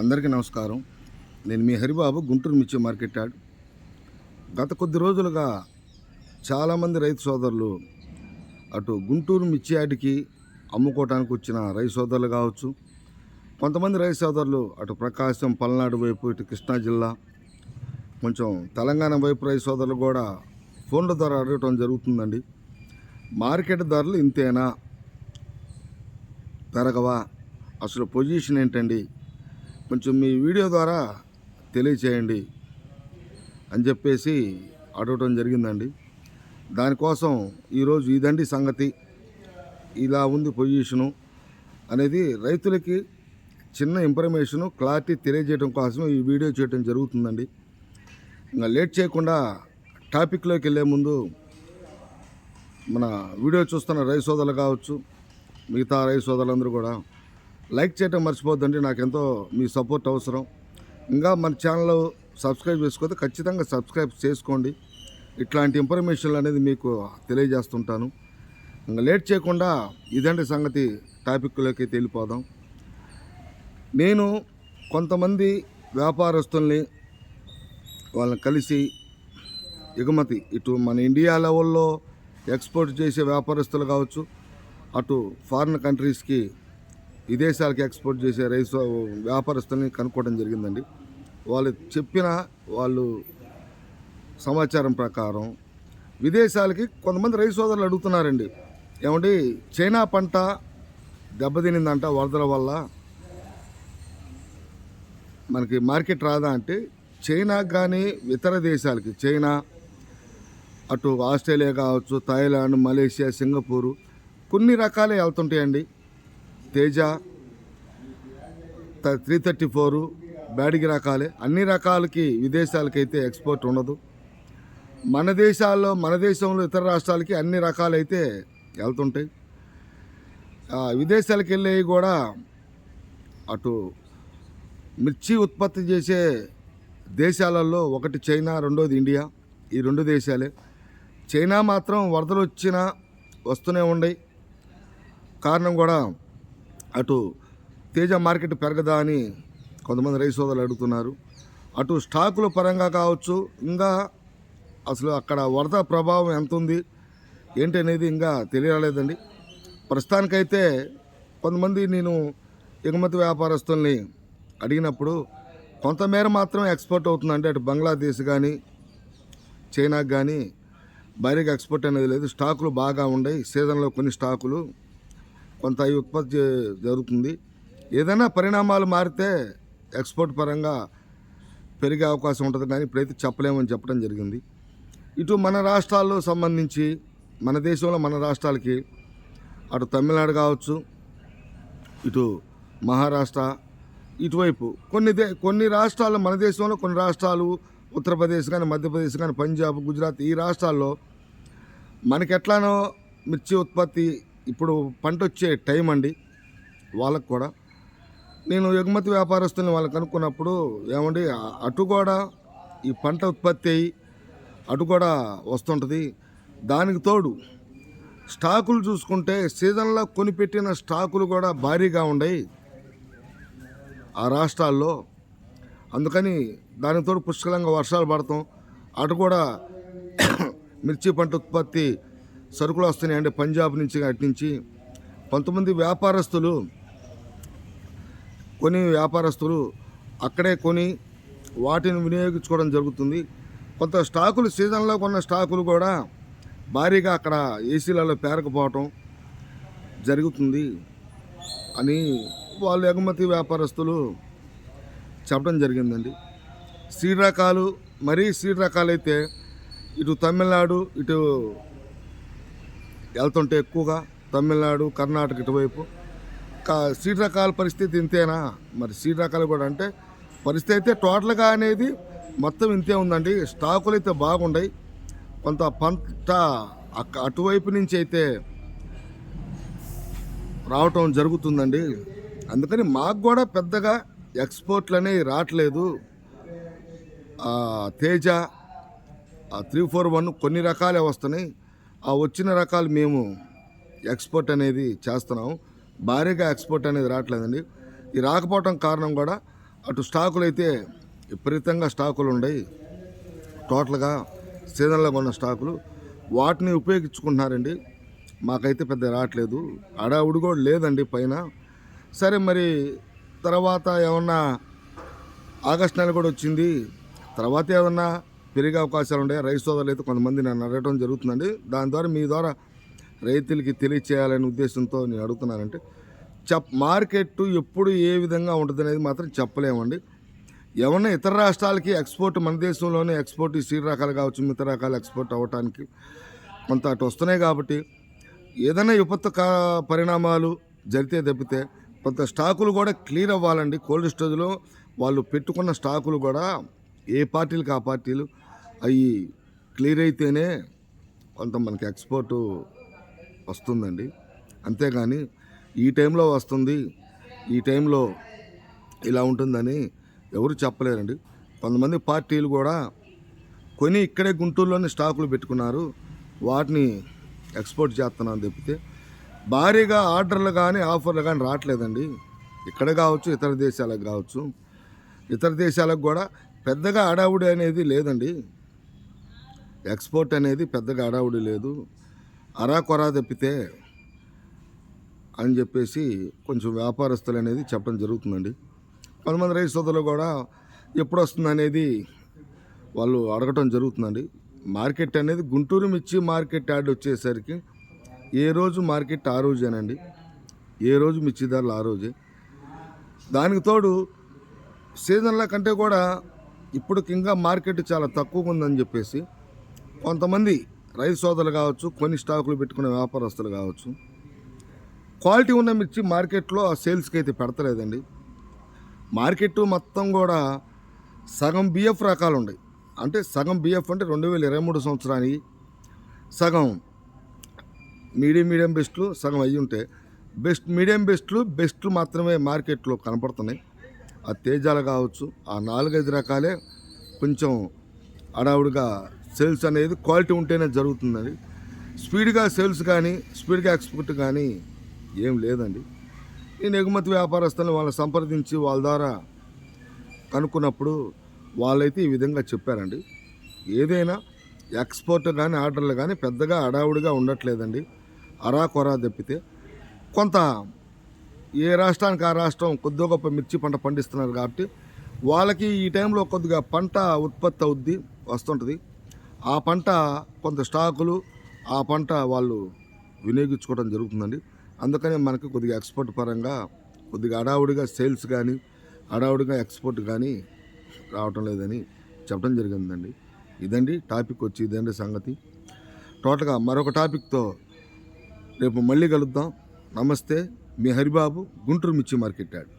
అందరికీ నమస్కారం. నేను మీ హరిబాబు గుంటూరు మిర్చి మార్కెట్ యాడ్. గత కొద్ది రోజులుగా చాలామంది రైతు సోదరులు అటు గుంటూరు మిర్చి యాడ్కి అమ్ముకోవటానికి వచ్చిన రైతు సోదరులు కావచ్చు కొంతమంది రైతు సోదరులు అటు ప్రకాశం పల్నాడు వైపు ఇటు కృష్ణా జిల్లా కొంచెం తెలంగాణ వైపు రైతు సోదరులు కూడా ఫోన్ల ద్వారా అడగటం జరుగుతుందండి. మార్కెట్ ధరలు ఇంతేనా? పెరగవా? అసలు పొజిషన్ ఏంటండి? కొంచెం మీ వీడియో ద్వారా తెలియచేయండి అని చెప్పేసి అడగటం జరిగిందండి. దానికోసం ఈరోజు ఇదండి సంగతి. ఇలా ఉంది పొజిషను అనేది రైతులకి చిన్న ఇన్ఫర్మేషను క్లారిటీ తెలియజేయడం కోసం ఈ వీడియో చేయడం జరుగుతుందండి. ఇంకా లేట్ చేయకుండా టాపిక్లోకి వెళ్ళే ముందు మన వీడియో చూస్తున్న రైతు సోదరులు కావచ్చు మిగతా రైతు సోదరులందరూ కూడా లైక్ చేయడం మర్చిపోద్దండి నాకెంతో మీ సపోర్ట్ అవసరం. ఇంకా మన ఛానల్ సబ్స్క్రైబ్ చేసుకోతే ఖచ్చితంగా సబ్స్క్రైబ్ చేసుకోండి. ఇట్లాంటి ఇన్ఫర్మేషన్లు అనేది మీకు తెలియజేస్తుంటాను. ఇంకా లేట్ చేయకుండా ఇదండి సంగతి టాపిక్లోకి వెళ్ళిపోదాం నేను కొంతమంది వ్యాపారస్తుల్ని వాళ్ళని కలిసి ఎగుమతి ఇటు మన ఇండియా లెవెల్లో ఎక్స్పోర్ట్ చేసే వ్యాపారస్తులు కావచ్చు అటు ఫారిన్ కంట్రీస్కి విదేశాలకి ఎక్స్పోర్ట్ చేసే రైస్ వ్యాపారస్తుల్ని కనుక్కోవడం జరిగిందండి. వాళ్ళు చెప్పిన వాళ్ళు సమాచారం ప్రకారం విదేశాలకి కొంతమంది రైతు సోదరులు అడుగుతున్నారండి. ఏమండి చైనా పంట దెబ్బతినిందంట వరదల వల్ల మనకి మార్కెట్ రాదా అంటే చైనా కానీ ఇతర దేశాలకి చైనా అటు ఆస్ట్రేలియా కావచ్చు థాయిలాండ్ మలేషియా సింగపూరు కొన్ని రకాలే వెళ్తుంటాయండి. Teja three thirty four Byadgi రకాలే. అన్ని రకాలకి విదేశాలకైతే ఎక్స్పోర్ట్ ఉండదు. మన దేశాల్లో మన దేశంలో ఇతర రాష్ట్రాలకి అన్ని రకాలైతే వెళ్తుంటాయి. విదేశాలకు వెళ్ళేవి కూడా అటు మిర్చి ఉత్పత్తి చేసే దేశాలలో ఒకటి చైనా రెండోది ఇండియా. ఈ రెండు దేశాలే. చైనా మాత్రం వరదలు వచ్చినా వస్తూనే ఉన్నాయి కారణం కూడా అటు తేజ మార్కెట్ పెరగదా అని కొంతమంది రైతు సోదరులు అడుగుతున్నారు. అటు స్టాకుల పరంగా కావచ్చు ఇంకా అసలు అక్కడ వరద ప్రభావం ఎంత ఉంది ఏంటి అనేది ఇంకా తెలియలేదండి ప్రస్తుతానికైతే కొంతమంది నేను ఎగుమతి వ్యాపారస్తుల్ని అడిగినప్పుడు కొంతమేర మాత్రం ఎక్స్పోర్ట్ అవుతుందంటే అటు బంగ్లాదేశ్ కానీ చైనాకి కానీ బయటకు ఎక్స్పోర్ట్ అనేది లేదు. స్టాకులు బాగా ఉన్నాయి సీజన్లో కొన్ని స్టాకులు కొంత అవి ఉత్పత్తి జరుగుతుంది. ఏదైనా పరిణామాలు మారితే ఎక్స్పోర్ట్ పరంగా పెరిగే అవకాశం ఉంటుంది కానీ ఇప్పుడైతే చెప్పలేమని చెప్పడం జరిగింది. ఇటు మన రాష్ట్రాల్లో సంబంధించి మన దేశంలో మన రాష్ట్రాలకి అటు తమిళనాడు కావచ్చు ఇటు మహారాష్ట్ర ఇటువైపు కొన్ని దే కొన్ని రాష్ట్రాలు మన దేశంలో కొన్ని రాష్ట్రాలు ఉత్తరప్రదేశ్ కానీ మధ్యప్రదేశ్ కానీ పంజాబ్ గుజరాత్ ఈ రాష్ట్రాల్లో మనకి ఎట్లానో మిర్చి ఉత్పత్తి ఇప్పుడు పంట వచ్చే టైం అండి. వాళ్ళకు కూడా. నేను ఎగుమతి వ్యాపారస్తుని వాళ్ళకి కనుక్కున్నప్పుడు ఏమండి అటు కూడా ఈ పంట ఉత్పత్తి అయ్యి అటు కూడా వస్తుంటుంది. దానికి తోడు స్టాకులు చూసుకుంటే సీజన్లో కొనిపెట్టిన స్టాకులు కూడా భారీగా ఉన్నాయి ఆ రాష్ట్రాల్లో. అందుకని దానికి తోడు పుష్కలంగా వర్షాలు పడతాం. అటు కూడా మిర్చి పంట ఉత్పత్తి సరుకులు వస్తున్నాయి అంటే పంజాబ్ నుంచి అటు నుంచి. కొంతమంది వ్యాపారస్తులు కొన్ని వ్యాపారస్తులు అక్కడే కొని వాటిని వినియోగించుకోవడం జరుగుతుంది. కొంత స్టాకులు సీజన్లో కొన్న స్టాకులు కూడా భారీగా అక్కడ ఏసీలలో పేరకపోవటం జరుగుతుంది అని వాళ్ళు ఎగుమతి వ్యాపారస్తులు చెప్పడం జరిగిందండి. సీడ్ రకాలు మరీ సీడ్ రకాలైతే ఇటు తమిళనాడు ఇటు వెళ్తుంటే ఎక్కువగా తమిళనాడు కర్ణాటక ఇటువైపు. కా సీట్ రకాల పరిస్థితి ఇంతేనా? మరి సీట్ రకాలు కూడా అంటే పరిస్థితి అయితే టోటల్గా అనేది మొత్తం ఇంతే ఉందండి. స్టాకులు అయితే బాగున్నాయి కొంత పంట అటువైపు నుంచి అయితే రావటం జరుగుతుందండి. అందుకని మాకు కూడా పెద్దగా ఎక్స్పోర్ట్లు అనేవి రావట్లేదు తేజ ఆ త్రీ ఫోర్ వన్ కొన్ని రకాలే వస్తున్నాయి. ఆ వచ్చిన రకాలు మేము ఎక్స్పోర్ట్ అనేది చేస్తున్నాం. భారీగా ఎక్స్పోర్ట్ అనేది రావట్లేదండి. ఈ రాకపోవటం కారణం కూడా అటు స్టాకులు అయితే విపరీతంగా స్టాకులు ఉన్నాయి టోటల్గా సీజన్లో ఉన్న స్టాకులు. వాటిని ఉపయోగించుకుంటున్నారండి. మాకైతే పెద్ద రావట్లేదు. అడావుడు కూడా లేదండి పైన. సరే మరి తర్వాత ఏమన్నా ఆగస్ట్ నెల కూడా వచ్చింది. తర్వాత ఏమన్నా పెరిగే అవకాశాలు ఉన్నాయి రైతు సోదరులు అయితే కొంతమంది నన్ను అడగడం జరుగుతుందండి. దాని ద్వారా మీ ద్వారా రైతులకి తెలియచేయాలనే ఉద్దేశంతో నేను అడుగుతున్నానంటే చెప్ మార్కెట్ ఎప్పుడు ఏ విధంగా ఉంటుంది అనేది మాత్రం చెప్పలేమండి. ఏమన్నా ఇతర రాష్ట్రాలకి ఎక్స్పోర్ట్ మన దేశంలోనే ఎక్స్పోర్ట్ ఈ సీడ్ రకాలు కావచ్చు మిగతా రకాలు ఎక్స్పోర్ట్ అవ్వటానికి కొంత అటు వస్తున్నాయి కాబట్టి ఏదైనా విపత్తు కా పరిణామాలు జరిగితే తప్పితే కొంత స్టాకులు కూడా క్లియర్ అవ్వాలండి. కోల్డ్ స్టోరేజ్లో వాళ్ళు పెట్టుకున్న స్టాకులు కూడా ఏ పార్టీలకు ఆ పార్టీలు అవి క్లియర్ అయితేనే కొంత మనకి ఎక్స్పోర్ట్ వస్తుందండి. అంతేగాని ఈ టైంలో వస్తుంది ఈ టైంలో ఇలా ఉంటుందని ఎవరు చెప్పలేరండి. కొంతమంది పార్టీలు కూడా కొని ఇక్కడే గుంటూరులోనే స్టాకులు పెట్టుకున్నారు వాటిని ఎక్స్పోర్ట్ చేస్తున్నాను తప్పితే భారీగా ఆర్డర్లు కానీ ఆఫర్లు కానీ రావట్లేదండి. ఇక్కడ కావచ్చు ఇతర దేశాలకు కావచ్చు. ఇతర దేశాలకు కూడా పెద్దగా అడావుడి అనేది లేదండి. ఎక్స్పోర్ట్ అనేది పెద్దగా అడావుడి లేదు. అరాకొరా తప్పితే అని చెప్పేసి కొంచెం వ్యాపారస్తులు అనేది చెప్పడం జరుగుతుందండి. కొంతమంది రైతు సోదరులు కూడా ఎప్పుడు వస్తుంది అనేది వాళ్ళు అడగటం జరుగుతుందండి. మార్కెట్ అనేది గుంటూరు మిర్చి మార్కెట్ యాడ్ వచ్చేసరికి ఏ రోజు మార్కెట్ ఆ రోజేనండి. ఏ రోజు మిర్చి ధరలు ఆ రోజే. దానికి తోడు సీజన్ల కంటే కూడా ఇప్పుడు ఇంకా మార్కెట్ చాలా తక్కువగా ఉందని చెప్పేసి కొంతమంది రైతు సోదరులు కావచ్చు కొన్ని స్టాకులు పెట్టుకునే వ్యాపారస్తులు కావచ్చు క్వాలిటీ ఉన్న మిర్చి మార్కెట్లో ఆ సేల్స్కి అయితే పెడతలేదండి. మార్కెట్ మొత్తం కూడా సగం బిఎఫ్ రకాలు ఉన్నాయి. అంటే సగం బిఎఫ్ అంటే రెండు వేల ఇరవై మూడు సంవత్సరానికి సగం మీడియం మీడియం బెస్ట్లు సగం అయ్యి ఉంటే బెస్ట్ మీడియం బెస్ట్లు బెస్ట్లు మాత్రమే మార్కెట్లో కనపడుతున్నాయి. ఆ తేజాలు కావచ్చు ఆ నాలుగైదు రకాలే కొంచెం అడావుడిగా సేల్స్ అనేది క్వాలిటీ ఉంటేనే జరుగుతుందండి స్పీడ్గా సేల్స్ కానీ స్పీడ్గా ఎక్స్పోర్ట్ కానీ ఏం లేదండి. నేను ఎగుమతి వ్యాపారస్తులను వాళ్ళని సంప్రదించి వాళ్ళ ద్వారా కనుక్కున్నప్పుడు వాళ్ళైతే ఈ విధంగా చెప్పారండి. ఏదైనా ఎక్స్పోర్ట్ కానీ ఆర్డర్లు కానీ పెద్దగా అడావుడిగా ఉండట్లేదండి. అరా కొరా తప్పితే కొంత ఏ రాష్ట్రానికి ఆ రాష్ట్రం కొద్దిగా గొప్ప మిర్చి పంట పండిస్తున్నారు కాబట్టి వాళ్ళకి ఈ టైంలో కొద్దిగా పంట ఉత్పత్తి అవుద్ది వస్తుంటుంది. ఆ పంట కొంత స్టాకులు ఆ పంట వాళ్ళు వినియోగించుకోవడం జరుగుతుందండి. అందుకని మనకి కొద్దిగా ఎక్స్పోర్ట్ పరంగా కొద్దిగా అడావుడిగా సేల్స్ కానీ అడావుడిగా ఎక్స్పోర్ట్ కానీ రావటం లేదని చెప్పడం జరిగిందండి. ఇదండి టాపిక్ వచ్చి ఇదండి సంగతి. టోటల్గా మరొక టాపిక్తో రేపు మళ్ళీ కలుద్దాం. నమస్తే మీ హరిబాబు గుంటూరు మిర్చి మార్కెట్ యాడ్.